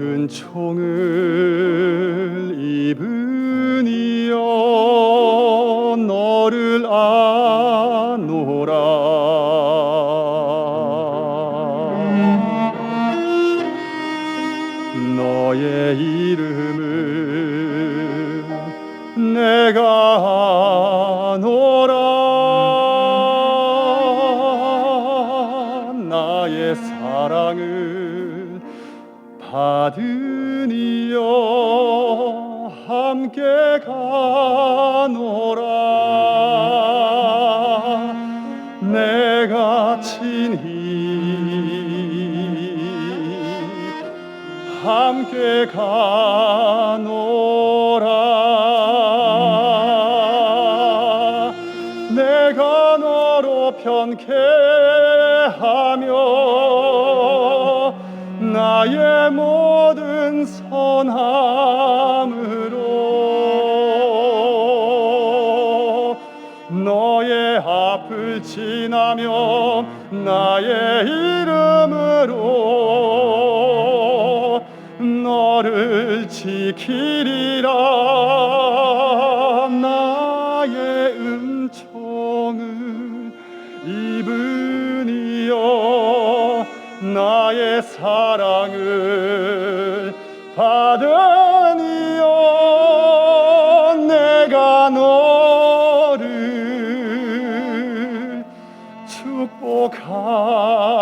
은총을 입으니여 너를 아노라. 너의 이름을 내가 아노라. 나의 사랑을 받으니여 함께 가노라. 내가 친히 함께 가노라. 내가 너로 편케하며 나의 모든 선함으로 너의 앞을 지나며 나의 이름으로 너를 지키리라. 나의 은총을 입으니여 나 의 사랑을 받으니여 내가 너를 축복하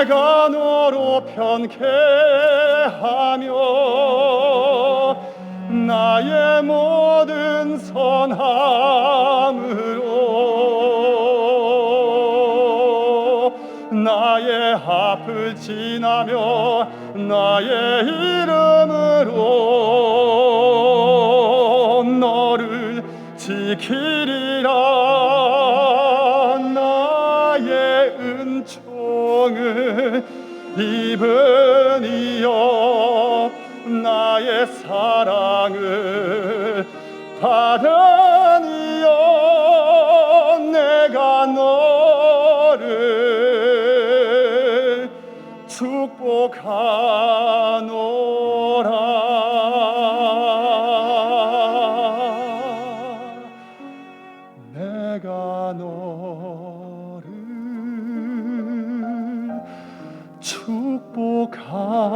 내가 너로 편케하며 나의 모든 선함으로 나의 앞을 지나며 나의 이름으로 너를 지키 입으니여 나의 사랑을 받으니여 내가 너를 축복하노 축복하노라